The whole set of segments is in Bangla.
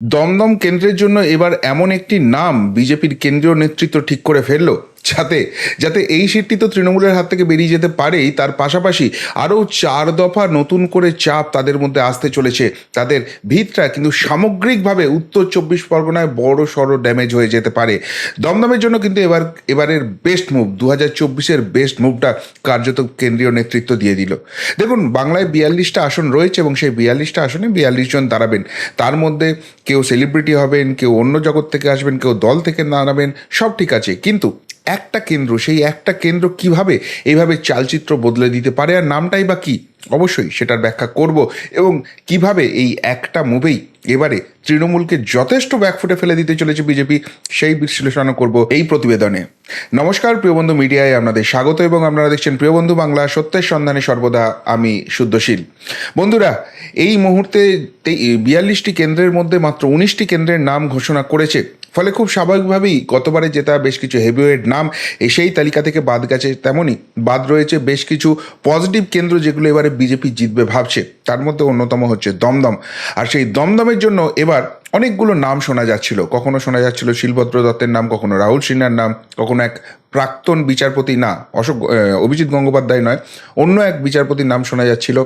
দমদম কেন্দ্রের জন্য এবার এমন একটি নাম বিজেপির কেন্দ্রীয় নেতৃত্ব ঠিক করে ফেলল। যাতে যাতে এই সিটটি তো তৃণমূলের হাত থেকে বেরিয়ে যেতে পারেই, তার পাশাপাশি আরও চার দফা নতুন করে চাপ তাদের মধ্যে আসতে চলেছে। তাদের ভিতটা কিন্তু সামগ্রিকভাবে উত্তর চব্বিশ পরগনায় বড় সড়ো ড্যামেজ হয়ে যেতে পারে। দমদমের জন্য কিন্তু এবার, এবারের বেস্ট মুভ দু হাজার চব্বিশের বেস্ট মুভটা কার্যত কেন্দ্রীয় নেতৃত্ব দিয়ে দিল। দেখুন, বাংলায় বিয়াল্লিশটা আসন রয়েছে এবং সেই বিয়াল্লিশটা আসনে বিয়াল্লিশ জন দাঁড়াবেন। তার মধ্যে কেউ সেলিব্রিটি হবেন, কেউ অন্য জগৎ থেকে আসবেন, কেউ দল থেকে দাঁড়াবেন সব ঠিক আছে। কিন্তু একটা কেন্দ্র, সেই একটা কেন্দ্র কীভাবে এইভাবে চালচিত্র বদলে দিতে পারে আর নামটাই বা কী? অবশ্যই সেটার ব্যাখ্যা করব এবং কীভাবে এই একটা মুভেই এবারে তৃণমূলকে যথেষ্ট ব্যাকফুটে ফেলে দিতে চলেছে বিজেপি, সেই বিশ্লেষণও করব এই প্রতিবেদনে। নমস্কার প্রিয়বন্ধু মিডিয়ায় আপনাদের স্বাগত এবং আপনারা দেখছেন প্রিয়বন্ধু বাংলা, সত্যের সন্ধানে সর্বদা আমি শুদ্ধশীল। বন্ধুরা, এই মুহূর্তে বিয়াল্লিশটি কেন্দ্রের মধ্যে মাত্র উনিশটি কেন্দ্রের নাম ঘোষণা করেছে। ফলে খুব স্বাভাবিকভাবেই গতবারে জেতা বেশ কিছু হেভিওয়েট নাম সেই তালিকা থেকে বাদ গেছে তেমনই। বাদ রয়েছে বেশ কিছু পজিটিভ কেন্দ্র যেগুলো এবারে বিজেপি জিতবে ভাবছে। তার মধ্যে অন্যতম হচ্ছে দমদম। আর সেই দমদমের জন্য এবার অনেকগুলো নাম শোনা যাচ্ছিল। কখনো শোনা যাচ্ছিল শিলভদ্র দত্তের নাম, কখনো রাহুল সিনহার নাম, কখনো এক প্রাক্তন বিচারপতি, না, অশোক অভিজিৎ গঙ্গোপাধ্যায় নয়, অন্য এক বিচারপতির নাম শোনা যাচ্ছিল।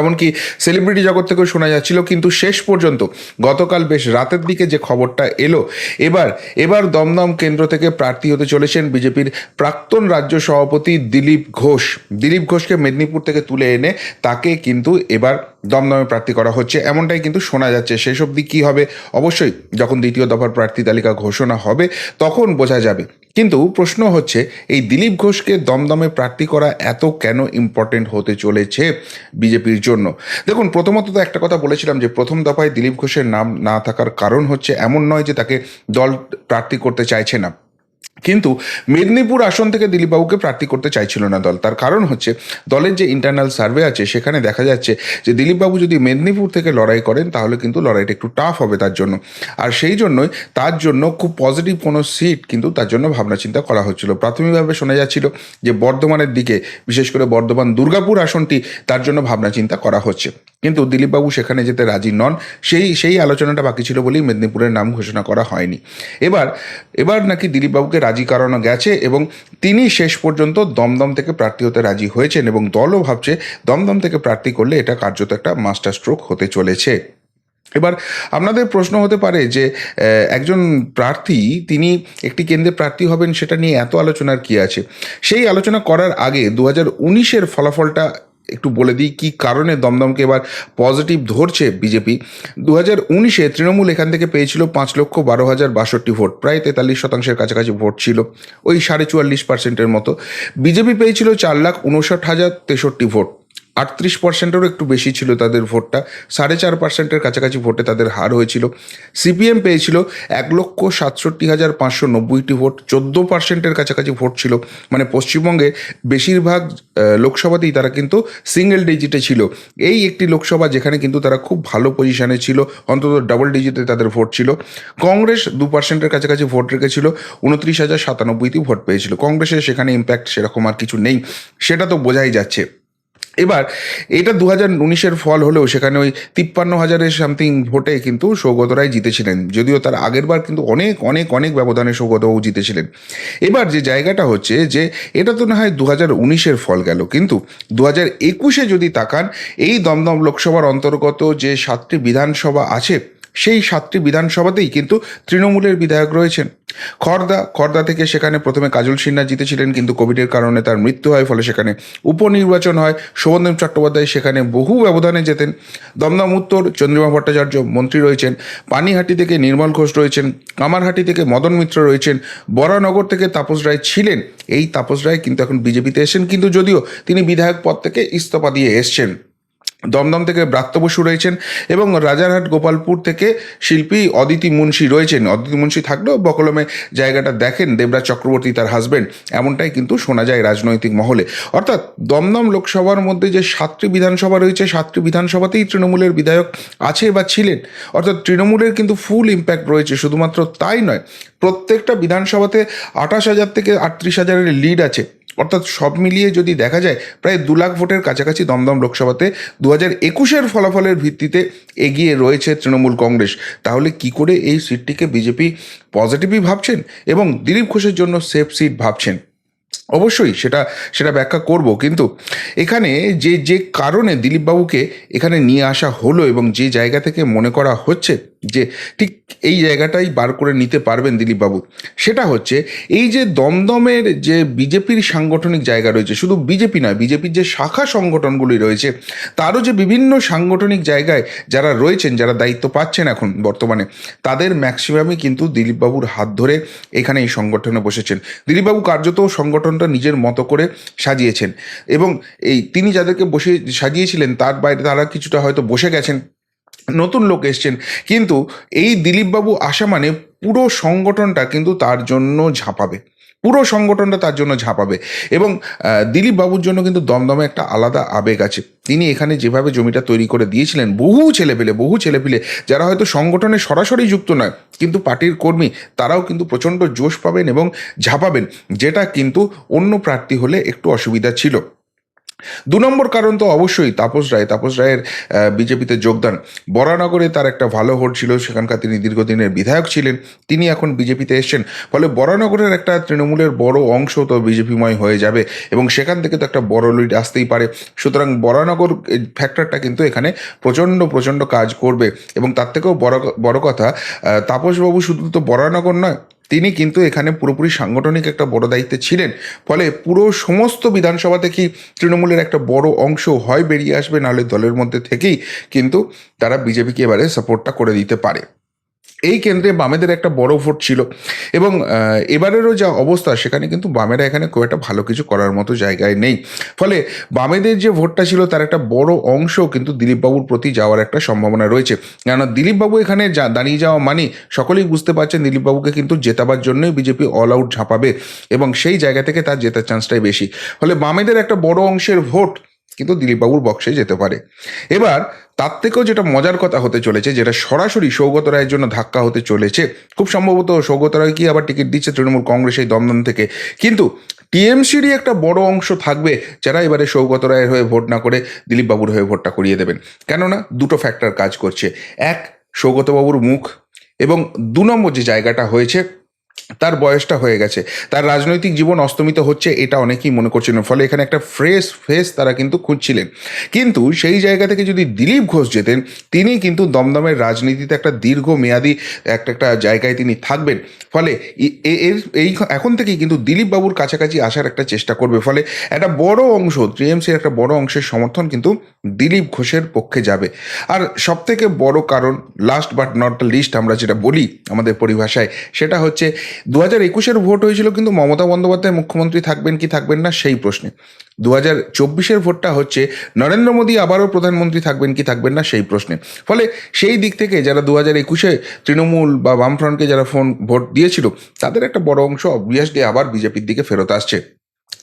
এমনকি সেলিব্রিটি জগৎ থেকেও শোনা যাচ্ছিল, কিন্তু শেষ পর্যন্ত গতকাল বেশ রাতের দিকে যে খবরটা এলো, এবার এবার দমদম কেন্দ্র থেকে প্রার্থী হতে চলেছেন বিজেপির প্রাক্তন রাজ্য সভাপতি দিলীপ ঘোষ। দিলীপ ঘোষকে মেদিনীপুর থেকে তুলে এনে তাকে কিন্তু এবার দমদমে প্রার্থী করা হচ্ছে। এমনটাই কিন্তু শোনা যাচ্ছে। শেষ অবধি কী হবে? অবশ্যই যখন দ্বিতীয় দফার প্রার্থী তালিকা ঘোষণা হবে, তখন বোঝা যাবে। কিন্তু প্রশ্ন হচ্ছে, এই দিলীপ ঘোষকে দমদমে প্রার্থী করা এত কেন ইম্পর্টেন্ট হতে চলেছে বিজেপির জন্য? দেখুন, প্রথমত তো একটা কথা বলেছিলাম যে, প্রথম দফায় দিলীপ ঘোষের নাম না থাকার কারণ হচ্ছে, এমন নয় যে তাকে দল প্রার্থী করতে চাইছে না। কিন্তু মেদিনীপুর আসন থেকে দিলীপবাবুকে প্রার্থী করতে চাইছিল না দল। তার কারণ হচ্ছে, দলের যে ইন্টারনাল সার্ভে আছে, সেখানে দেখা যাচ্ছে যে দিলীপবাবু যদি মেদিনীপুর থেকে লড়াই করেন, তাহলে কিন্তু লড়াইটা একটু টাফ হবে তার জন্য। আর সেই জন্যই তার জন্য খুব পজিটিভ কোনো সিট কিন্তু তার জন্য ভাবনা চিন্তা করা হচ্ছিল। প্রাথমিকভাবে শোনা যাচ্ছিল যে বর্ধমানের দিকে, বিশেষ করে বর্ধমান দুর্গাপুর আসনটি তার জন্য ভাবনা চিন্তা করা হচ্ছে। কিন্তু দিলীপবাবু সেখানে যেতে রাজি নন। সেই সেই আলোচনাটা বাকি ছিল বলেই মেদিনীপুরের নাম ঘোষণা করা হয়নি। এবার এবার নাকি দিলীপবাবুকে রাজি করানো গেছে এবং তিনি শেষ পর্যন্ত দমদম থেকে প্রার্থী হতে রাজি হয়েছেন এবং দলও ভাবছে দমদম থেকে প্রার্থী করলে এটা কার্যত একটা মাস্টার স্ট্রোক হতে চলেছে। এবার আপনাদের প্রশ্ন হতে পারে যে একজন প্রার্থী, তিনি একটি কেন্দ্রে প্রার্থী হবেন সেটা নিয়ে এত আলোচনার কি আছে? সেই আলোচনা করার আগে দু হাজার উনিশের ফলাফলটা একটু বলে দিই কী কারণে দমদমকে এবার পজিটিভ ধরছে বিজেপি। দু হাজার উনিশে তৃণমূল এখান থেকে পেয়েছিল পাঁচ লক্ষ বারো হাজার বাষট্টি ভোট, প্রায় তেতাল্লিশ শতাংশের কাছাকাছি ভোট ছিল, ওই সাড়ে চুয়াল্লিশ পার্সেন্টের মতো। বিজেপি পেয়েছিল চার লাখ উনষাট হাজার তেষট্টি ভোট। আটত্রিশ পার্সেন্টেরও একটু বেশি ছিল তাদের ভোটটা। সাড়ে চার পার্সেন্টের কাছাকাছি ভোটে তাদের হার হয়েছিল। সিপিএম পেয়েছিল এক লক্ষ সাতষট্টি হাজার পাঁচশো নব্বইটি ভোট। চোদ্দ পার্সেন্টের কাছাকাছি ভোট ছিল। মানে পশ্চিমবঙ্গে বেশিরভাগ লোকসভাতেই তারা কিন্তু সিঙ্গেল ডিজিটে ছিল। এই একটি লোকসভা যেখানে কিন্তু তারা খুব ভালো পজিশানে ছিল, অন্তত ডাবল ডিজিটে তাদের ভোট ছিল। কংগ্রেস দু পার্সেন্টের কাছাকাছি ভোট রেখেছিল, উনত্রিশ হাজার সাতানব্বইটি ভোট পেয়েছিল। কংগ্রেসের সেখানে ইম্প্যাক্ট সেরকম আর কিছু নেই। সেটা তো বোঝাই যাচ্ছে। এবার এটা দু হাজার উনিশের ফল হলেও সেখানে ওই তিপ্পান্ন হাজারের সামথিং ভোটে কিন্তু সৌগত রায় জিতেছিলেন। যদিও তার আগের বার কিন্তু অনেক অনেক অনেক ব্যবধানে সৌগতবাবু জিতেছিলেন। এবার যে জায়গাটা হচ্ছে যে এটা তো না হয় দু হাজার উনিশের ফল গেল, কিন্তু দু হাজার একুশে যদি তাকান, এই দমদম লোকসভার অন্তর্গত যে সাতটি বিধানসভা আছে, সেই সাতটি বিধানসভাতেই কিন্তু তৃণমূলের বিধায়ক রয়েছেন। খর্দা খর্দা থেকে সেখানে প্রথমে কাজল সিনহা জিতেছিলেন, কিন্তু কোভিডের কারণে তার মৃত্যু হয়, ফলে সেখানে উপনির্বাচন হয়। শোভনদেব চট্টোপাধ্যায় সেখানে বহু ব্যবধানে যেতেন দমদম উত্তর, চন্দ্রিমা ভট্টাচার্য মন্ত্রী রয়েছেন। পানিহাটি থেকে নির্মল ঘোষ রয়েছেন। কামারহাটি থেকে মদন মিত্র রয়েছেন। বরানগর থেকে তাপস রায় ছিলেন। এই তাপস রায় কিন্তু এখন বিজেপিতে এসেছেন, কিন্তু যদিও তিনি বিধায়ক পদ থেকে ইস্তফা দিয়ে এসছেন। দমদম থেকে ব্রাত্য বসু রয়েছেন এবং রাজারহাট গোপালপুর থেকে শিল্পী অদিতি মুন্সি রয়েছেন। অদিতি মুন্সি থাকলেও বকলমে জায়গাটা দেখেন দেবরাজ চক্রবর্তী তার হাজব্যান্ড এমনটাই কিন্তু শোনা যায় রাজনৈতিক মহলে। অর্থাৎ দমদম লোকসভার মধ্যে যে সাতটি বিধানসভা রয়েছে, সাতটি বিধানসভাতেই তৃণমূলের বিধায়ক আছে বা ছিলেন। অর্থাৎ তৃণমূলের কিন্তু ফুল ইম্প্যাক্ট রয়েছে, শুধুমাত্র তাই নয়, প্রত্যেকটা বিধানসভাতে আঠাশ হাজার থেকে আটত্রিশ হাজারের লিড আছে। অর্থাৎ সব মিলিয়ে যদি দেখা যায়, প্রায় দু লাখ ভোটের কাছাকাছি দমদম লোকসভাতে দু হাজার একুশের ফলাফলের ভিত্তিতে এগিয়ে রয়েছে তৃণমূল কংগ্রেস। তাহলে কি করে এই সিটটিকে বিজেপি পজিটিভই ভাবছেন এবং দিলীপ ঘোষের জন্য সেফ সিট ভাবছেন? অবশ্যই সেটা সেটা ব্যাখ্যা করব। কিন্তু এখানে যে যে কারণে দিলীপবাবুকে এখানে নিয়ে আসা হলো এবং যে জায়গা থেকে মনে করা হচ্ছে যে ঠিক এই জায়গাটাই বার করে নিতে পারবেন দিলীপবাবু, সেটা হচ্ছে এই যে দমদমের যে বিজেপির সাংগঠনিক জায়গা রয়েছে, শুধু বিজেপি নয়, বিজেপির যে শাখা সংগঠনগুলি রয়েছে, তারও যে বিভিন্ন সাংগঠনিক জায়গায় যারা রয়েছেন, যারা দায়িত্ব পাচ্ছেন এখন বর্তমানে, তাদের ম্যাক্সিমামই কিন্তু দিলীপবাবুর হাত ধরে এখানে এই সংগঠনে বসেছেন। দিলীপবাবু কার্যত সংগঠনটা নিজের মতো করে সাজিয়েছেন। এবং এই তিনি যাদেরকে বসে সাজিয়েছিলেন, তার বাইরে তারা কিছুটা হয়তো বসে গেছেন, নতুন লোক এসছেন। কিন্তু এই দিলীপবাবু আসা মানে পুরো সংগঠনটা কিন্তু তার জন্য ঝাঁপাবে। পুরো সংগঠনটা তার জন্য ঝাঁপাবে। এবং দিলীপ বাবুর জন্য কিন্তু দমদমে একটা আলাদা আবেগ আছে। তিনি এখানে যেভাবে জমিটা তৈরি করে দিয়েছিলেন, বহু ছেলেপেলে, বহু ছেলেপিলে, যারা হয়তো সংগঠনে সরাসরি যুক্ত নয়, কিন্তু পার্টির কর্মী, তারাও কিন্তু প্রচণ্ড জোশ পাবেন এবং ঝাঁপাবেন, যেটা কিন্তু অন্য প্রার্থী হলে একটু অসুবিধা ছিল। দু নম্বর কারণ তো অবশ্যই তাপস রায়। তাপস রায়ের বিজেপিতে যোগদান। বরানগরে তার একটা ভালো হোট ছিল, সেখানকার তিনি দীর্ঘদিনের বিধায়ক ছিলেন। তিনি এখন বিজেপিতে এসছেন। ফলে বরানগরের একটা তৃণমূলের বড় অংশ তো বিজেপিময় হয়ে যাবে এবং সেখান থেকে তো একটা বড় লিড আসতেই পারে। সুতরাং বরানগর ফ্যাক্টরটা কিন্তু এখানে প্রচণ্ড প্রচণ্ড কাজ করবে। এবং তার থেকেও বড় বড় কথা তাপসবাবু শুধু তো বরানগর নয় তিনি কিন্তু এখানে পুরোপুরি সাংগঠনিক একটা বড় দায়িত্বে ছিলেন। ফলে পুরো সমস্ত বিধানসভা থেকেই তৃণমূলের একটা বড় অংশ হয়, বেরিয়ে আসবে, নাহলে দলের মধ্যে থেকেই কিন্তু তারা বিজেপিকে এবারে সাপোর্টটা করে দিতে পারে। এই কেন্দ্রে বামেদের একটা বড় ভোট ছিল। এবং এবারেরও যা অবস্থা, সেখানে কিন্তু বামেরা এখানে খুব একটা ভালো কিছু করার মতো জায়গায় নেই। ফলে বামেদের যে ভোটটা ছিল, তার একটা বড় অংশ কিন্তু দিলীপবাবুর প্রতি যাওয়ার একটা সম্ভাবনা রয়েছে। কেননা দিলীপবাবু এখানে যা, দাঁড়িয়ে যাওয়া মানে সকলেই বুঝতে পারছেন দিলীপবাবুকে কিন্তু জেতাবার জন্যই বিজেপি অল আউট ঝাঁপাবে। এবং সেই জায়গা থেকে তার জেতার চান্সটাই বেশি। ফলে বামেদের একটা বড় অংশের ভোট কিন্তু দিলীপবাবুর বক্সে যেতে পারে। এবার তার থেকেও যেটা মজার কথা হতে চলেছে, যেটা সরাসরি সৌগত রায়ের জন্য ধাক্কা হতে চলেছে, খুব সম্ভবত সৌগত রায় কি আবার টিকিট দিচ্ছে তৃণমূল কংগ্রেস এই দমদম থেকে। কিন্তু টিএমসিরই একটা বড় অংশ থাকবে যারা এবারে সৌগত রায়ের হয়ে ভোট না করে দিলীপবাবুর হয়ে ভোটটা করিয়ে দেবেন। কেননা দুটো ফ্যাক্টর কাজ করছে। এক, সৌগতবাবুর মুখ এবং দু নম্বর যে জায়গাটা হয়েছে তার বয়সটা হয়ে গেছে। তার রাজনৈতিক জীবন অস্তমিত হচ্ছে, এটা অনেকেই মনে করছিলেন। ফলে এখানে একটা ফ্রেশ ফেস তারা কিন্তু খুঁজছিলেন। কিন্তু সেই জায়গা থেকে যদি দিলীপ ঘোষ যেতেন, তিনি কিন্তু দমদমের রাজনীতিতে একটা দীর্ঘমেয়াদী একটা একটা জায়গায় তিনি থাকবেন। ফলে এর, এই এখন থেকেই কিন্তু দিলীপ বাবুর কাছাকাছি আসার একটা চেষ্টা করবে। ফলে একটা বড় অংশ, টিএমসির একটা বড় অংশের সমর্থন কিন্তু দিলীপ ঘোষের পক্ষে যাবে। আর সব থেকে বড় কারণ last but not the least আমরা যেটা বলি আমাদের পরিভাষায়, সেটা হচ্ছে দু হাজার একুশের ভোট হয়েছিল, কিন্তু মমতা বন্দ্যোপাধ্যায় মুখ্যমন্ত্রী থাকবেন কি থাকবেন না, সেই প্রশ্নে। দু হাজার চব্বিশের ভোটটা হচ্ছে, নরেন্দ্র মোদী আবারও প্রধানমন্ত্রী থাকবেন কি থাকবেন না, সেই প্রশ্নে। ফলে সেই দিক থেকে যারা দু হাজার একুশে তৃণমূল বা বামফ্রন্টকে যারা ফোন, ভোট দিয়েছিল, তাদের একটা বড় অংশ অবভিয়াসলি আবার বিজেপির দিকে ফেরত আসছে।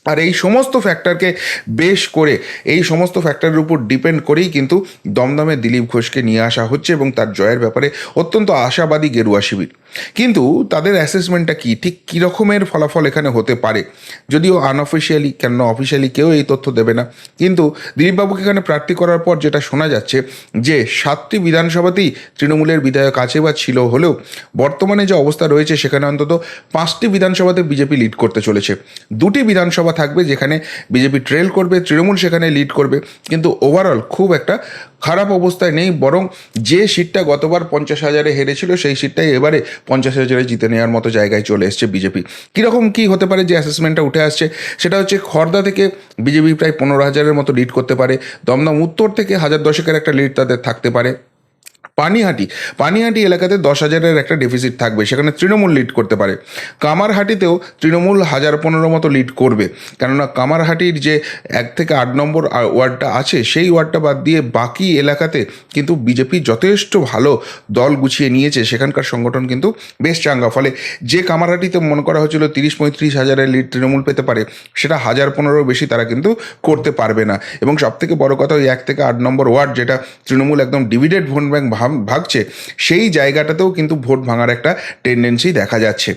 আর এই সমস্ত ফ্যাক্টরকে বেশ করে, এই সমস্ত ফ্যাক্টরের উপর ডিপেন্ড করেই কিন্তু দমদমে দিলীপ ঘোষকে নিয়ে আসা হচ্ছে এবং তার জয়ের ব্যাপারে অত্যন্ত আশাবাদী গেরুয়া শিবির। কিন্তু তাদের অ্যাসেসমেন্টটা কি? ঠিক কী রকমের ফলাফল এখানে হতে পারে? যদিও আনঅফিসিয়ালি কেন অফিসিয়ালি কেউ এই তথ্য দেবে না। কিন্তু দিলীপবাবুকে এখানে প্রার্থী করার পর যেটা শোনা যাচ্ছে যে, সাতটি বিধানসভাতেই তৃণমূলের বিধায়ক আছে বা ছিল হলেও বর্তমানে যে অবস্থা রয়েছে, সেখানে অন্তত পাঁচটি বিধানসভাতে বিজেপি লিড করতে চলেছে। দুটি বিধানসভা থাকবে, যেখানে বিজেপি ট্রেল করবে, তৃণমূল সেখানে লিড করবে। কিন্তু ওভারঅল খুব একটা খারাপ অবস্থায় নেই, বরং যে সিটটা গতবার পঞ্চাশ হাজারে হেরেছিল, সেই সিটটাই এবারে পঞ্চাশ হাজারে জিতে নেওয়ার মতো জায়গায় চলে এসছে বিজেপি। কীরকম কী হতে পারে যে অ্যাসেসমেন্টটা উঠে আসছে, সেটা হচ্ছে খর্দা থেকে বিজেপি প্রায় পনেরো হাজারের মতো লিড করতে পারে, দমদম উত্তর থেকে হাজার দশেকের একটা লিড তাদের থাকতে পারে। পানিহাটি পানিহাটি এলাকাতে দশ হাজারের একটা ডেফিসিট থাকবে, সেখানে তৃণমূল লিড করতে পারে। কামারহাটিতেও তৃণমূল হাজার পনেরো মতো লিড করবে, কেননা কামারহাটির যে এক থেকে আট নম্বর ওয়ার্ডটা আছে, সেই ওয়ার্ডটা বাদ দিয়ে বাকি এলাকাতে কিন্তু বিজেপি যথেষ্ট ভালো দল গুছিয়ে নিয়েছে, সেখানকার সংগঠন কিন্তু বেশ চাঙ্গা। ফলে যে কামারহাটিতে মনে করা হচ্ছিল তিরিশ পঁয়ত্রিশ হাজারের লিড তৃণমূল পেতে পারে, সেটা হাজার পনেরো বেশি তারা কিন্তু করতে পারবে না। এবং সব থেকে বড় কথা ওই এক থেকে আট নম্বর ওয়ার্ড, যেটা তৃণমূল একদম ডিভিডেড ভোট ব্যাংক ভাগ- ভাগছে, সেই জায়গাটাতেও কিন্তু ভোট ভাঙার একটা টেন্ডেন্সি দেখা যাচ্ছে।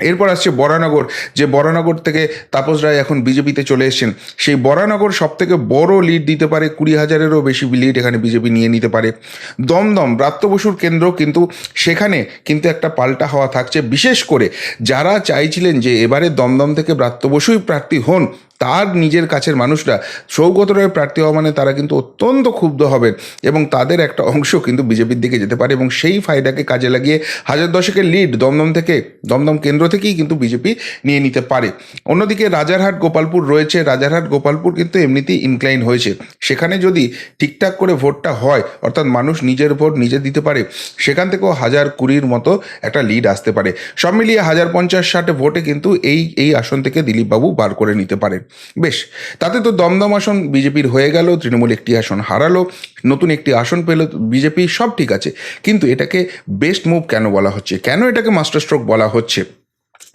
এরপর আসছে বরানগর, যে বরানগর থেকে তাপস রায় এখন বিজেপিতে চলে এসেছেন। সেই বরানগর সব থেকে বড় লিড দিতে পারে কুড়ি হাজারেরও বেশি লিড এখানে বিজেপি নিয়ে নিতে পারে। দমদম, ব্রাত্য বসুর কেন্দ্র কিন্তু সেখানে কিন্তু একটা পাল্টা হওয়া থাকছে। বিশেষ করে যারা চাইছিলেন যে এবারে দমদম থেকে ব্রাত্য বসুই প্রার্থী হন তার নিজের কাছের মানুষরা সৌগত রায় প্রার্থী হওয়া মানে তারা কিন্তু অত্যন্ত ক্ষুব্ধ হবেন এবং তাদের একটা অংশ কিন্তু বিজেপির দিকে যেতে পারে এবং সেই ফায়দাকে কাজে লাগিয়ে হাজার দশকের লিড দমদম থেকে, দমদম কেন্দ্র থেকেই কিন্তু বিজেপি নিয়ে নিতে পারে। অন্যদিকে রাজারহাট, গোপালপুর রয়েছে। রাজারহাট, গোপালপুর কিন্তু এমনিতেই ইনক্লাইন হয়েছে। সেখানে যদি ঠিকঠাক করে ভোটটা হয়, অর্থাৎ মানুষ নিজের ভোট নিজে দিতে পারে, সেখান থেকেও হাজার কুড়ির মতো একটা লিড আসতে পারে। সব মিলিয়ে হাজার পঞ্চাশ ষাট ভোটে কিন্তু এই এই আসন থেকে দিলীপবাবু বার করে নিতে পারেন। বেশ, তাতে তো দমদম আসন বিজেপির হয়ে গেল, তৃণমূল একটি আসন হারালো, নতুন একটি আসন পেল বিজেপি, সব ঠিক আছে, কিন্তু এটাকে বেস্ট মুভ কেন বলা হচ্ছে? কেন এটাকে মাস্টার স্ট্রোক বলা হচ্ছে?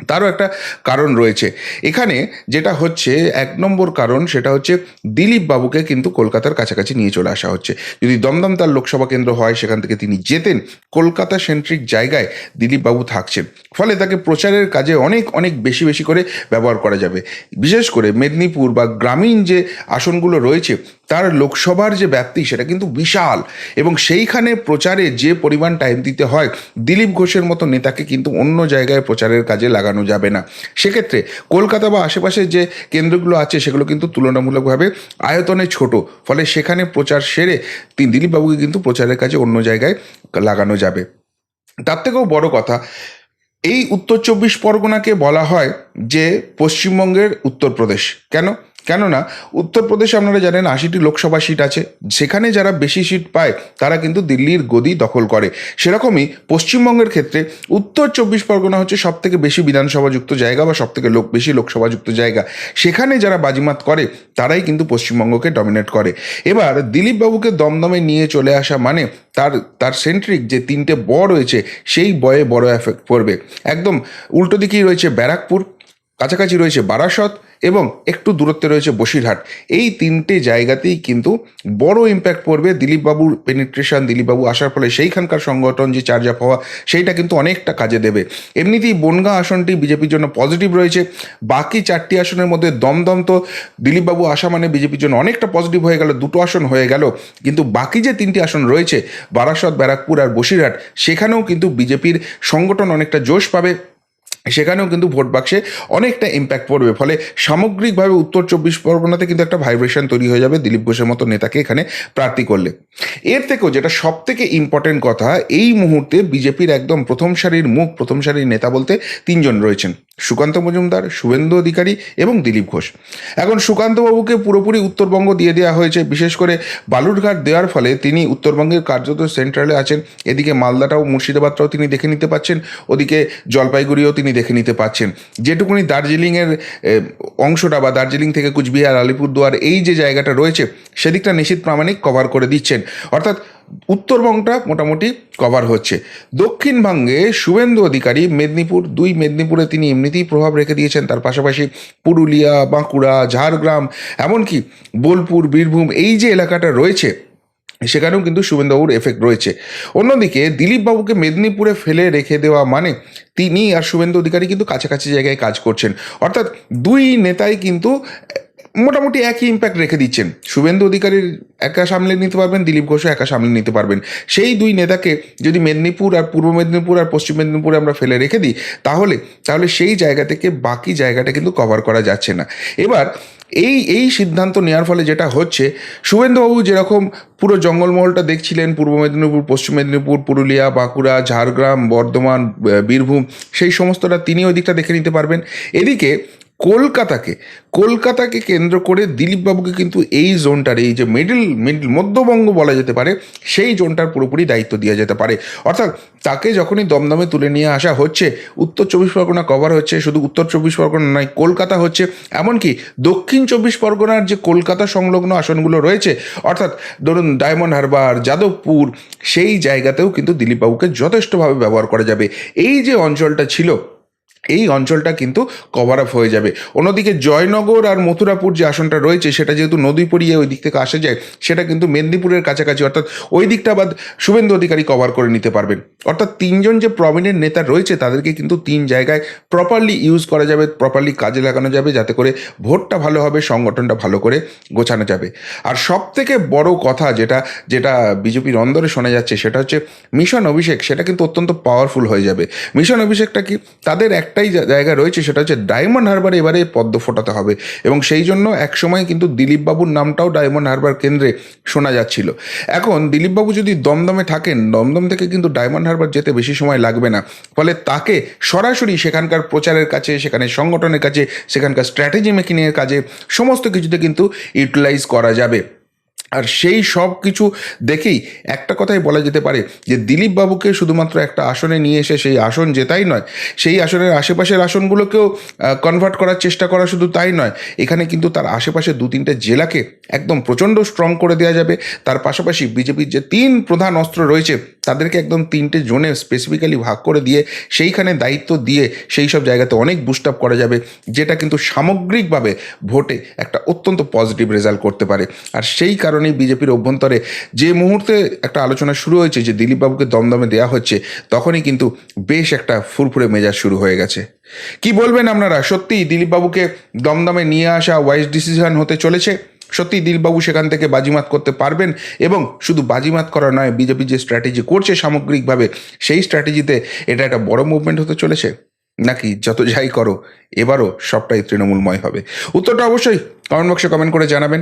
তারও একটা কারণ রয়েছে। এখানে যেটা হচ্ছে, এক নম্বর কারণ সেটা হচ্ছে দিলীপ বাবুকে কিন্তু কলকাতার কাছাকাছি নিয়ে চলে আসা হচ্ছে। যদি দমদম তার লোকসভা কেন্দ্র হয়, সেখান থেকে তিনি যেতেন, কলকাতা সেন্ট্রিক জায়গায় দিলীপ বাবু থাকছেন। ফলে তাকে প্রচারের কাজে অনেক অনেক বেশি বেশি করে ব্যবহার করা যাবে। বিশেষ করে মেদিনীপুর বা গ্রামীণ যে আসনগুলো রয়েছে, তার লোকসভার যে ব্যাপ্তি, সেটা কিন্তু বিশাল। এবং সেইখানে প্রচারে যে পরিমাণ টাইম দিতে হয়, দিলীপ ঘোষের মতো নেতাকে কিন্তু অন্য জায়গায় প্রচারের কাজে লাগানো যাবে না। সেক্ষেত্রে কলকাতা বা আশেপাশের যে কেন্দ্রগুলো আছে, সেগুলো কিন্তু তুলনামূলকভাবে আয়তনে ছোট। ফলে সেখানে প্রচার সেরে দিলীপবাবুকে কিন্তু প্রচারের কাজে অন্য জায়গায় লাগানো যাবে। তার থেকেও বড় কথা, এই উত্তর চব্বিশ পরগনাকে বলা হয় যে পশ্চিমবঙ্গের উত্তরপ্রদেশ। কেন? কেননা উত্তরপ্রদেশে আপনারা জানেন আশিটি লোকসভা সিট আছে। সেখানে যারা বেশি সিট পায়, তারা কিন্তু দিল্লির গদি দখল করে। সেরকমই পশ্চিমবঙ্গের ক্ষেত্রে উত্তর চব্বিশ পরগনা হচ্ছে সব থেকে বেশি বিধানসভাযুক্ত জায়গা বা সব থেকে লোক, বেশি লোকসভাযুক্ত জায়গা। সেখানে যারা বাজিমাত করে, তারাই কিন্তু পশ্চিমবঙ্গকে ডমিনেট করে। এবার দিলীপবাবুকে দমদমে নিয়ে চলে আসা মানে তার তার সেন্ট্রিক যে তিনটে ব রয়েছে, সেই বয়ে বড় এফেক্ট পড়বে। একদম উল্টো দিকেই রয়েছে ব্যারাকপুর, কাছাকাছি রয়েছে বারাসত এবং একটু দূরত্বে রয়েছে বসিরহাট। এই তিনটে জায়গাতেই কিন্তু বড় ইম্প্যাক্ট পড়বে দিলীপবাবুর পেনিট্রেশন দিলীপবাবু আসার ফলে সেইখানকার সংগঠন যে চার্জ আপ হওয়া সেইটা কিন্তু অনেকটা কাজে দেবে। এমনিতেই বনগাঁ আসনটি বিজেপির জন্য পজিটিভ রয়েছে। বাকি চারটি আসনের মধ্যে দমদম তো দিলীপবাবু আসা মানে বিজেপির জন্য অনেকটা পজিটিভ হয়ে গেল, দুটো আসন হয়ে গেল। কিন্তু বাকি যে তিনটি আসন রয়েছে, বারাসত, ব্যারাকপুর আর বসিরহাট, সেখানেও কিন্তু বিজেপির সংগঠন অনেকটা জোশ পাবে। সেখানেও কিন্তু ভোট বাক্সে অনেকটা ইম্প্যাক্ট পড়বে। ফলে সামগ্রিকভাবে উত্তর চব্বিশ পরগনাতে কিন্তু একটা ভাইব্রেশন তৈরি হয়ে যাবে দিলীপ ঘোষের মতো নেতাকে এখানে প্রার্থী করলে। এর থেকেও যেটা সব থেকে ইম্পর্টেন্ট কথা, এই মুহূর্তে বিজেপির একদম প্রথম সারির মুখ, প্রথম সারির নেতা বলতে তিনজন রয়েছেন। সুকান্ত মজুমদার, শুভেন্দু অধিকারী এবং দিলীপ ঘোষ। এখন সুকান্তবাবুকে পুরোপুরি উত্তরবঙ্গ দিয়ে দেওয়া হয়েছে। বিশেষ করে বালুরঘাট দেওয়ার ফলে তিনি উত্তরবঙ্গের কার্যত সেন্ট্রালে আছেন। এদিকে মালদাটাও মুর্শিদাবাদটাও তিনি দেখে নিতে পাচ্ছেন। ওদিকে জলপাইগুড়িও তিনি দেখে নিতে পাচ্ছেন। যেটুকুনি দার্জিলিংয়ের অংশটা বা দার্জিলিং থেকে কুচবিহার, আলিপুরদুয়ার এই যে জায়গাটা রয়েছে, সেদিকটা নিশ্চিত প্রামাণিক কভার করে দিচ্ছেন। অর্থাৎ উত্তরবঙ্গটা মোটামুটি কভার হচ্ছে। দক্ষিণবঙ্গে শুভেন্দু অধিকারী, মেদিনীপুর, দুই মেদিনীপুরে তিনি এমনিতেই প্রভাব রেখে দিয়েছেন। তার পাশাপাশি পুরুলিয়া, বাঁকুড়া, ঝাড়গ্রাম, এমনকি বোলপুর, বীরভূম এই যে এলাকাটা রয়েছে সেখানেও কিন্তু শুভেন্দুবাবুর এফেক্ট রয়েছে। অন্যদিকে দিলীপবাবুকে মেদিনীপুরে ফেলে রেখে দেওয়া মানে তিনি আর শুভেন্দু অধিকারী কিন্তু কাছাকাছি জায়গায় কাজ করছেন। অর্থাৎ দুই নেতাই কিন্তু মোটামুটি একই ইম্প্যাক্ট রেখে দিচ্ছেন। শুভেন্দু অধিকারীর একা সামলে নিতে পারবেন, দিলীপ ঘোষও একা সামলে নিতে পারবেন। সেই দুই নেতাকে যদি মেদিনীপুর আর পূর্ব মেদিনীপুর আর পশ্চিম মেদিনীপুরে আমরা ফেলে রেখে দিই, তাহলে তাহলে সেই জায়গা থেকে বাকি জায়গাটা কিন্তু কভার করা যাচ্ছে না। এবার এই এই সিদ্ধান্ত নেওয়ার ফলে যেটা হচ্ছে, শুভেন্দুবাবু যেরকম পুরো জঙ্গলমহলটা দেখছিলেন, পূর্ব মেদিনীপুর, পশ্চিম মেদিনীপুর, পুরুলিয়া, বাঁকুড়া, ঝাড়গ্রাম, বর্ধমান বীরভূম, সেই সমস্তটা তিনি ওই দিকটা দেখে নিতে পারবেন। এদিকে কলকাতাকে কলকাতাকে কেন্দ্র করে দিলীপবাবুকে কিন্তু এই জোনটার, এই যে মিডল মিডল মধ্যবঙ্গ বলা যেতে পারে, সেই জোনটার পুরোপুরি দায়িত্ব দেওয়া যেতে পারে। অর্থাৎ তাকে যখনই দমদমে তুলে নিয়ে আসা হচ্ছে, উত্তর চব্বিশ পরগনা কভার হচ্ছে, শুধু উত্তর চব্বিশ পরগনা নয়, কলকাতা হচ্ছে, এমনকি দক্ষিণ চব্বিশ পরগনার যে কলকাতা সংলগ্ন আসনগুলো রয়েছে, অর্থাৎ ধরুন ডায়মন্ড হারবার যাদবপুর, সেই জায়গাতেও কিন্তু দিলীপবাবুকে যথেষ্টভাবে ব্যবহার করা যাবে। এই যে অঞ্চলটা ছিল এই অঞ্চলটা কিন্তু কভার আপ হয়ে যাবে। অন্যদিকে জয়নগর আর মথুরাপুর যে আসনটা রয়েছে, সেটা যেহেতু নদী পড়িয়ে ওই দিক থেকে আসা যায়, সেটা কিন্তু মেদিনীপুরের কাছাকাছি, অর্থাৎ ওই দিকটা বাদ শুভেন্দু অধিকারী কভার করে নিতে পারবেন। অর্থাৎ তিনজন যে প্রমিনেন্ট নেতা রয়েছে, তাদেরকে কিন্তু তিন জায়গায় প্রপারলি ইউজ করা যাবে প্রপারলি কাজে লাগানো যাবে, যাতে করে ভোটটা ভালো হবে, সংগঠনটা ভালো করে গোছানো যাবে। আর সব থেকে বড় কথা যেটা যেটা বিজেপির অন্দরে শোনা যাচ্ছে, সেটা হচ্ছে মিশন অভিষেক, সেটা কিন্তু অত্যন্ত পাওয়ারফুল হয়ে যাবে। মিশন অভিষেকটা কি, তাদের একটাই জায়গা রয়েছে, সেটা হচ্ছে ডায়মন্ড হারবার এবারে পদ্ম ফোটাতে হবে। এবং সেই জন্য একসময় কিন্তু দিলীপ বাবুর নামটাও ডায়মন্ড হারবার কেন্দ্রে শোনা যাচ্ছিল। এখন দিলীপবাবু যদি দমদমে থাকেন, দমদম থেকে কিন্তু ডায়মন্ড হারবার যেতে বেশি সময় লাগবে না। ফলে তাকে সরাসরি সেখানকার প্রচারের কাছে, সেখানে সংগঠনের কাছে, সেখানকার স্ট্র্যাটেজি মেকিংয়ের কাজে সমস্ত কিছুতে কিন্তু ইউটিলাইজ করা যাবে। আর সেই সব কিছু দেখেই একটা কথাই বলা যেতে পারে যে দিলীপ বাবুকে শুধুমাত্র একটা আসনে নিয়ে এসে সেই আসন জেতাই নয়, সেই আসনের আশেপাশের আসনগুলোকেও কনভার্ট করার চেষ্টা করা শুধু তাই নয়, এখানে কিন্তু তার আশেপাশে দু তিনটে জেলাকে একদম প্রচণ্ড স্ট্রং করে দেওয়া যাবে। তার পাশাপাশি বিজেপির যে তিন প্রধান অস্ত্র রয়েছে, তাদেরকে একদম তিনটে জোনে স্পেসিফিক্যালি ভাগ করে দিয়ে সেইখানে দায়িত্ব দিয়ে সেই সব জায়গাতে অনেক বুস্ট আপ করা যাবে, যেটা কিন্তু সামগ্রিকভাবে ভোটে একটা অত্যন্ত পজিটিভ রেজাল্ট করতে পারে। আর সেই কারণেই বিজেপির অভ্যন্তরে যে মুহূর্তে একটা আলোচনা শুরু হয়েছে যে দিলীপবাবুকে দমদমে দেওয়া হচ্ছে, তখনই কিন্তু বেশ একটা ফুরফুরে মেজাজ শুরু হয়ে গেছে। কি বলবেন আপনারা? সত্যিই দিলীপবাবুকে দমদমে নিয়ে আসা ওয়াইজ ডিসিশন হতে চলেছে। সত্যি দিলবাবু সেখান থেকে বাজিমাত করতে পারবেন এবং শুধু বাজিমাত করা নয়, বিজেপি যে স্ট্র্যাটেজি করছে সামগ্রিকভাবে, সেই স্ট্র্যাটেজিতে এটা একটা বড় মুভমেন্ট হতে চলেছে। নাকি যত যাই করো, এবারও সবটাই তৃণমূলময় হবে? উত্তরটা অবশ্যই কমেন্ট বক্সে কমেন্ট করে জানাবেন।